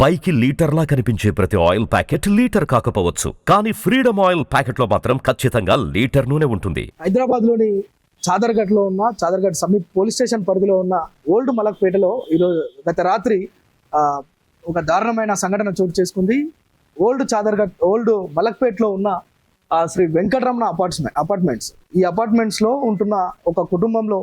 పైకి లీటర్లా కనిపించే ప్రతి ఆయిల్ ప్యాకెట్ లీటర్ కాకపోవచ్చు. కానీ ఫ్రీడమ్ ఆయిల్ ప్యాకెట్లో మాత్రం ఖచ్చితంగా లీటర్ నూనె ఉంటుంది. హైదరాబాద్లోని చాదర్ఘట్లో ఉన్న చాదర్ఘట్ సమీప్ పోలీస్ స్టేషన్ పరిధిలో ఉన్న ఓల్డ్ మలక్పేటలో ఈరోజు గత రాత్రి ఒక దారుణమైన సంఘటన చోటు చేసుకుంది. ఓల్డ్ చాదర్ఘట్ ఓల్డ్ మలక్పేటలో ఉన్న శ్రీ వెంకటరమణ అపార్ట్మెంట్ అపార్ట్మెంట్స్. ఈ అపార్ట్మెంట్స్లో ఉంటున్న ఒక కుటుంబంలో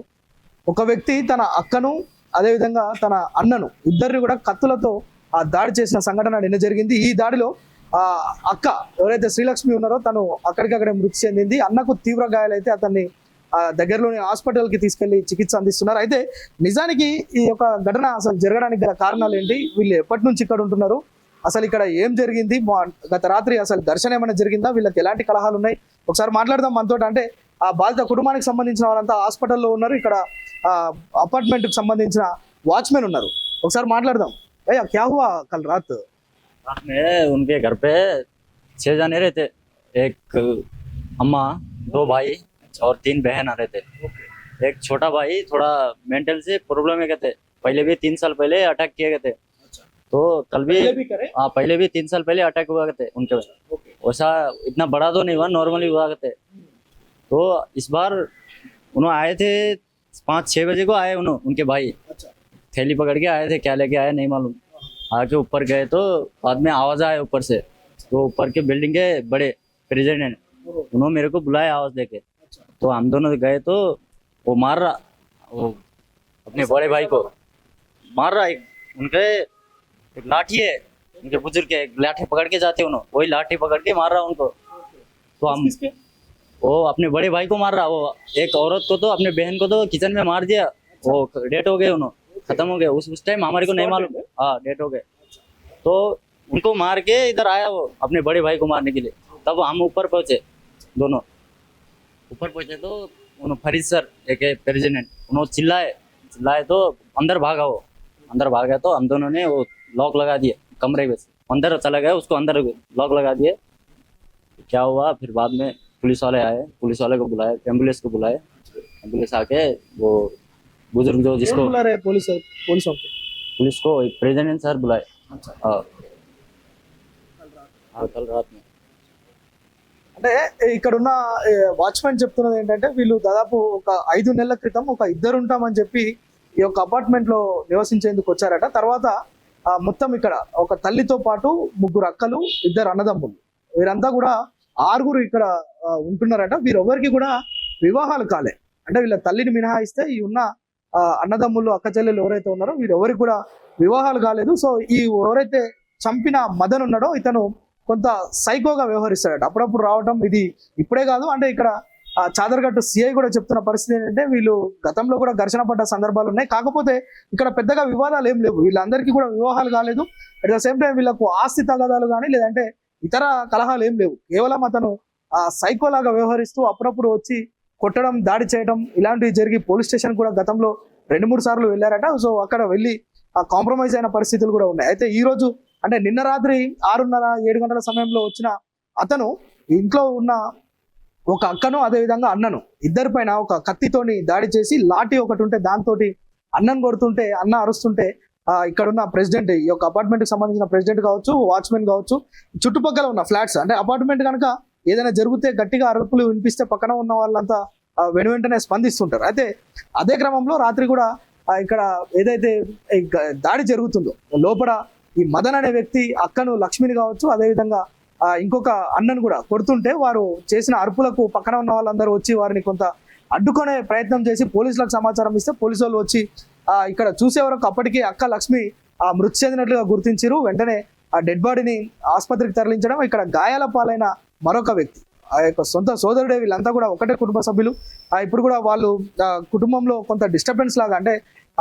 ఒక వ్యక్తి తన అక్కను అదేవిధంగా తన అన్నను ఇద్దరిని కూడా కత్తులతో ఆ దాడి చేసిన సంఘటన నిన్న జరిగింది. ఈ దాడిలో ఆ అక్క ఎవరైతే శ్రీలక్ష్మి ఉన్నారో తను అక్కడికక్కడే మృతి చెందింది. అన్నకు తీవ్ర గాయాలైతే అతన్ని దగ్గరలోని హాస్పిటల్కి తీసుకెళ్ళి చికిత్స అందిస్తున్నారు. అయితే నిజానికి ఈ యొక్క ఘటన అసలు జరగడానికి గల కారణాలు ఏంటి? వీళ్ళు ఎప్పటి నుంచి ఇక్కడ ఉంటున్నారు? అసలు ఇక్కడ ఏం జరిగింది? గత రాత్రి అసలు దర్శనం ఏమైనా జరిగిందా? వీళ్ళకి ఎలాంటి కలహాలు ఉన్నాయి? ఒకసారి మాట్లాడదాం మనతో అంటే ఆ బాధిత కుటుంబానికి సంబంధించిన వారంతా హాస్పిటల్లో ఉన్నారు. ఇక్కడ అపార్ట్మెంట్కి సంబంధించిన వాచ్మెన్ ఉన్నారు. ఒకసారి మాట్లాడదాం. भैया क्या हुआ कल रात? रात में उनके घर पे छह जाने रहते। एक अम्मा दो भाई और तीन बहन आ रहे थे। एक छोटा भाई थोड़ा मेंटल से प्रॉब्लम है कहते। पहले भी तीन साल पहले अटैक किए गए थे तो कल भी हाँ पहले भी तीन साल पहले अटैक हुआ करते उनके अच्छा, वैसा इतना बड़ा तो नहीं हुआ नॉर्मली हुआ करते तो इस बार उन्होंने आए थे पाँच छः बजे को आए उन्होंने उनके भाई। अच्छा। थैली पकड़ के आए थे क्या लेके आए नहीं मालूम। आके ऊपर गए तो बाद में आवाज़ आया ऊपर से। तो ऊपर के बिल्डिंग के बड़े प्रेसिडेंट उन्होंने मेरे को बुलाया आवाज़ देके। तो हम दोनों गए तो वो मार रहा वो अपने बड़े भाई को मार रहा एक उनके एक लाठी है उनके बुज़ुर्ग के एक लाठी पकड़ के जाते उन्होंने। वही लाठी पकड़ के मार रहा उनको। तो हम वो अपने बड़े भाई को मार रहा वो एक औरत को तो अपने बहन को तो किचन में मार दिया वो डेट हो गए उन्होंने। खत्म हो गए उस उस टाइम हमारे को नहीं मालूम। हाँ डेट हो गए तो उनको मार के इधर आया वो अपने बड़े भाई को मारने के लिए। तब हम ऊपर पहुँचे दोनों। ऊपर पहुँचे तो उन्होंने फरीद सर एक प्रेसिडेंट उन्होंने चिल्लाए। चिल्लाए तो अंदर भागा वो। अंदर भागा तो हम दोनों ने वो लॉक लगा दिए कमरे में से। अंदर चला गया उसको अंदर लॉक लगा दिए। क्या हुआ? फिर बाद में पुलिस वाले आए। पुलिस वाले को बुलाए एंबुलेंस को बुलाए। एंबुलेंस आके वो बुजुर्ग जो कौन जिसको बुला रहे पुलिस पुलिसों को पुलिस को प्रेसिडेंट सर बुलाए अच्छा हाँ हाँ, कल रात में అంటే ఇక్కడున్న వాచ్మెన్ చెప్తున్నది ఏంటంటే వీళ్ళు దాదాపు ఒక ఐదు నెలల క్రితం ఒక ఇద్దరు ఉంటామని చెప్పి ఈ యొక్క అపార్ట్మెంట్ లో నివసించేందుకు వచ్చారట తర్వాత ఆ, మొత్తం ఇక్కడ ఒక తల్లితో పాటు ముగ్గురు అక్కలు ఇద్దరు అన్నదమ్ములు వీరంతా కూడా ఆరుగురు ఇక్కడ ఆ, ఉంటున్నారట వీరెవరికి కూడా వివాహాలు కాలే అంటే వీళ్ళ తల్లిని మినహాయిస్తే ఈ ఉన్న ఆ, అన్నదమ్ములు అక్క చెల్లెలు ఎవరైతే ఉన్నారో వీరెవరికి కూడా వివాహాలు కాలేదు. సో ఈ ఎవరైతే చంపిన మదన్ ఉన్నాడో ఇతను కొంత సైకోగా వ్యవహరిస్తాడట. అప్పుడప్పుడు రావటం ఇది ఇప్పుడే కాదు. అంటే ఇక్కడ చాదరగట్టు చాదర్గట్టు సిఐ కూడా చెప్తున్న పరిస్థితి ఏంటంటే వీళ్ళు గతంలో కూడా ఘర్షణ పడ్డ సందర్భాలు ఉన్నాయి. కాకపోతే ఇక్కడ పెద్దగా వివాదాలు ఏం లేవు. వీళ్ళందరికీ కూడా వివాహాలు కాలేదు. అట్ ద సేమ్ టైం వీళ్ళకు ఆస్తి తగాదాలు కానీ లేదంటే ఇతర కలహాలు ఏం లేవు. కేవలం అతను ఆ సైకోలాగా వ్యవహరిస్తూ అప్పుడప్పుడు వచ్చి కొట్టడం దాడి చేయడం ఇలాంటివి జరిగి పోలీస్ స్టేషన్ కూడా గతంలో రెండు మూడు సార్లు వెళ్ళారట. సో అక్కడ వెళ్ళి ఆ కాంప్రమైజ్ అయిన పరిస్థితులు కూడా ఉన్నాయి. అయితే ఈ రోజు అంటే నిన్న రాత్రి ఆరున్నర ఏడు గంటల సమయంలో వచ్చిన అతను ఇంట్లో ఉన్న ఒక అక్కను అదే విధంగా అన్నను ఇద్దరి పైన ఒక కత్తితోని దాడి చేసి లాఠీ ఒకటి ఉంటే దాంతో అన్నను కొడుతుంటే అన్న అరుస్తుంటే ఆ, ఇక్కడ ఉన్న ప్రెసిడెంట్ ఈ యొక్క అపార్ట్మెంట్కి సంబంధించిన ప్రెసిడెంట్ కావచ్చు వాచ్మెన్ కావచ్చు చుట్టుపక్కల ఉన్న ఫ్లాట్స్ అంటే అపార్ట్మెంట్ కనుక ఏదైనా జరిగితే గట్టిగా అరుపులు వినిపిస్తే పక్కన ఉన్న వాళ్ళంతా వెను వెంటనే స్పందిస్తుంటారు. అయితే అదే క్రమంలో రాత్రి కూడా ఇక్కడ ఏదైతే ఈ దాడి జరుగుతుందో లోపల ఈ మదన్ అనే వ్యక్తి అక్కను లక్ష్మిని కావచ్చు అదేవిధంగా ఇంకొక అన్నను కూడా కొడుతుంటే వారు చేసిన అరుపులకు పక్కన ఉన్న వాళ్ళందరూ వచ్చి వారిని కొంత అడ్డుకునే ప్రయత్నం చేసి పోలీసులకు సమాచారం ఇస్తే పోలీసు వాళ్ళు వచ్చి ఇక్కడ చూసే వరకు అప్పటికి అక్క లక్ష్మి ఆ మృతి చెందినట్లుగా గుర్తించారు వెంటనే ఆ డెడ్ బాడీని ఆసుపత్రికి తరలించడం ఇక్కడ గాయాల పాలైన మరొక వ్యక్తి ఆ యొక్క సొంత సోదరుడే వీళ్ళంతా కూడా ఒకటే కుటుంబ సభ్యులు. ఆ ఇప్పుడు కూడా వాళ్ళు కుటుంబంలో కొంత డిస్టర్బెన్స్ లాగా అంటే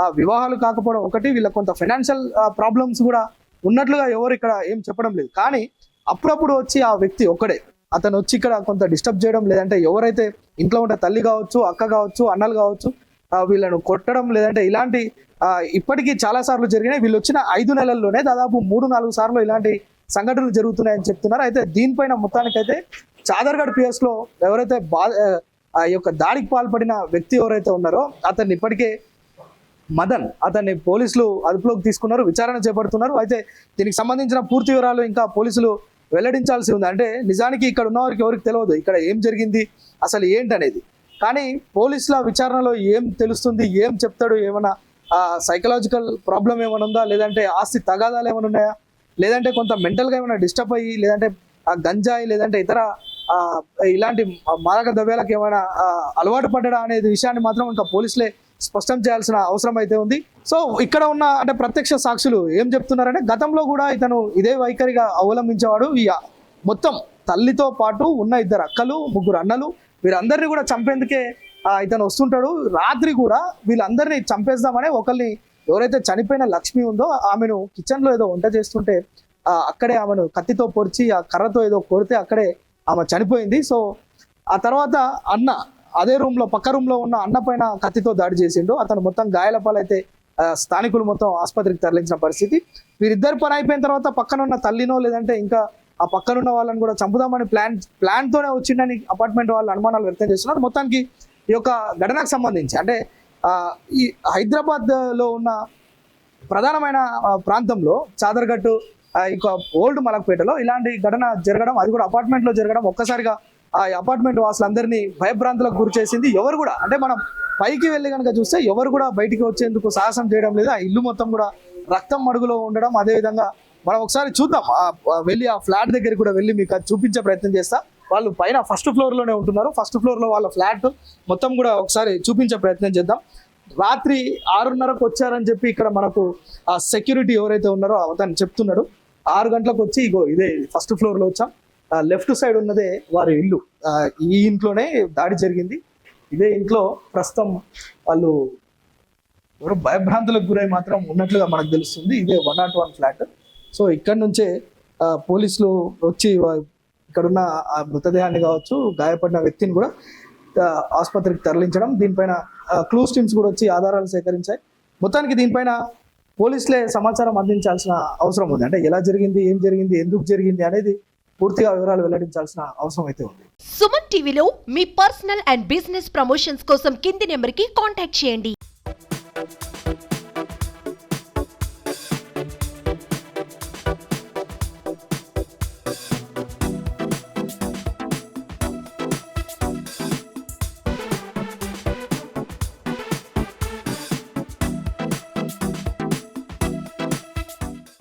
ఆ వివాహాలు కాకపోవడం ఒకటి వీళ్ళ కొంత ఫైనాన్షియల్ ప్రాబ్లమ్స్ కూడా ఉన్నట్లుగా ఎవరు ఇక్కడ ఏం చెప్పడం లేదు. కానీ అప్పుడప్పుడు వచ్చి ఆ వ్యక్తి ఒక్కడే. అతను వచ్చి ఇక్కడ కొంత డిస్టర్బ్ చేయడం లేదంటే ఎవరైతే ఇంట్లో ఉండే తల్లి కావచ్చు అక్క కావచ్చు అన్నలు కావచ్చు వీళ్ళను కొట్టడం లేదంటే ఇలాంటి ఇప్పటికీ చాలా సార్లు జరిగినాయి. వీళ్ళు వచ్చిన ఐదు నెలల్లోనే దాదాపు మూడు నాలుగు సార్లు ఇలాంటి సంఘటనలు జరుగుతున్నాయని చెప్తున్నారు. అయితే దీనిపైన మొత్తానికైతే చాదర్గఢ్ పిఎస్లో ఎవరైతే బా ఈ యొక్క దాడికి పాల్పడిన వ్యక్తి ఎవరైతే ఉన్నారో అతన్ని ఇప్పటికే మదన్ అతన్ని పోలీసులు అదుపులోకి తీసుకున్నారు విచారణ చేపడుతున్నారు. అయితే దీనికి సంబంధించిన పూర్తి వివరాలు ఇంకా పోలీసులు వెల్లడించాల్సి ఉంది. అంటే నిజానికి ఇక్కడ ఉన్న వారికి ఎవరికి తెలియదు ఇక్కడ ఏం జరిగింది అసలు ఏంటనేది. కానీ పోలీసుల విచారణలో ఏం తెలుస్తుంది ఏం చెప్తాడు ఏమైనా సైకలాజికల్ ప్రాబ్లం ఏమైనా ఉందా లేదంటే ఆస్తి తగాదాలు ఏమైనా ఉన్నాయా? లేదంటే కొంత మెంటల్గా ఏమైనా డిస్టర్బ్ అయ్యి లేదంటే ఆ గంజాయి లేదంటే ఇతర ఇలాంటి మారక ద్రవ్యాలకు ఏమైనా అలవాటు పడ్డా అనేది విషయాన్ని మాత్రం ఇంకా పోలీసులే స్పష్టం చేయాల్సిన అవసరం అయితే ఉంది. సో ఇక్కడ ఉన్న అంటే ప్రత్యక్ష సాక్షులు ఏం చెప్తున్నారంటే గతంలో కూడా ఇతను ఇదే వైఖరిగా అవలంబించేవాడు. ఈ మొత్తం తల్లితో పాటు ఉన్న ఇద్దరు అక్కలు ముగ్గురు అన్నలు వీరందరినీ కూడా చంపేందుకే ఇతను వస్తుంటాడు. రాత్రి కూడా వీళ్ళందరినీ చంపేద్దామని ఒకరిని ఎవరైతే చనిపోయిన లక్ష్మి ఉందో ఆమెను కిచెన్లో ఏదో వంట చేస్తుంటే అక్కడే ఆమెను కత్తితో పొడిచి ఆ కర్రతో ఏదో కొడితే అక్కడే ఆమె చనిపోయింది. సో ఆ తర్వాత అన్న అదే రూమ్లో పక్క రూమ్లో ఉన్న అన్న పైన కత్తితో దాడి చేసిండు. అతను మొత్తం గాయాల పాలైతే స్థానికులు మొత్తం ఆసుపత్రికి తరలించిన పరిస్థితి. వీరిద్దరు పని అయిపోయిన తర్వాత పక్కన ఉన్న తల్లినో లేదంటే ఇంకా ఆ పక్కనున్న వాళ్ళని కూడా చంపుదామని ప్లాన్ ప్లాన్ తోనే అపార్ట్మెంట్ వాళ్ళు అనుమానాలు వ్యక్తం చేస్తున్నారు. మొత్తానికి ఈ యొక్క ఘటనకు సంబంధించి అంటే ఈ హైదరాబాద్లో ఉన్న ప్రధానమైన ప్రాంతంలో చాదర్గట్టు ఇక ఓల్డ్ మలక్పేటలో ఇలాంటి ఘటన జరగడం అది కూడా అపార్ట్మెంట్లో జరగడం ఒక్కసారిగా ఆ అపార్ట్మెంట్ వాసులందరినీ భయభ్రాంతులకు గురి చేసింది ఎవరు కూడా అంటే మనం పైకి వెళ్ళి కనుక చూస్తే ఎవరు కూడా బయటికి వచ్చేందుకు సాహసం చేయడం లేదు ఆ ఇల్లు మొత్తం కూడా రక్తం మడుగులో ఉండడం అదే విధంగా మనం ఒకసారి చూద్దాం. వెళ్ళి ఆ ఫ్లాట్ దగ్గరికి కూడా వెళ్ళి మీకు అది చూపించే ప్రయత్నం చేస్తా. వాళ్ళు పైన ఫస్ట్ ఫ్లోర్లోనే ఉంటున్నారు. ఫస్ట్ ఫ్లోర్లో వాళ్ళ ఫ్లాట్ మొత్తం కూడా ఒకసారి చూపించే ప్రయత్నం చేద్దాం. రాత్రి ఆరున్నరకు వచ్చారని చెప్పి ఇక్కడ మనకు ఆ సెక్యూరిటీ ఎవరైతే ఉన్నారో అతను చెప్తున్నాడు. ఆరు గంటలకు వచ్చి ఇగో ఇదే ఫస్ట్ ఫ్లోర్లో వచ్చాం. లెఫ్ట్ సైడ్ ఉన్నదే వారి ఇల్లు. ఈ ఇంట్లోనే దాడి జరిగింది. ఇదే ఇంట్లో ప్రస్తుతం వాళ్ళు ఎవరు భయభ్రాంతులకు గురై మాత్రం ఉన్నట్లుగా మనకు తెలుస్తుంది. ఇదే one not one flat so ఇక్కడ నుంచే పోలీసులు వచ్చి ఇక్కడున్న ఆ మృతదేహాన్ని కావచ్చు గాయపడిన వ్యక్తిని కూడా ఆసుపత్రికి తరలించడం దీనిపైన క్లూస్ టీమ్స్ కూడా వచ్చి ఆధారాలు సేకరించాయి. మొత్తానికి దీనిపైన పోలీసులే సమాచారం అందించాల్సిన అవసరం ఉంది. అంటే ఎలా జరిగింది ఏం జరిగింది ఎందుకు జరిగింది అనేది పూర్తిగా వివరాలు వెల్లడించాల్సిన అవసరం అయితే ఉంది. సుమన్ టీవీలో మీ పర్సనల్ అండ్ బిజినెస్ ప్రమోషన్స్ కోసం కింది నెంబర్కి కాంటాక్ట్ చేయండి.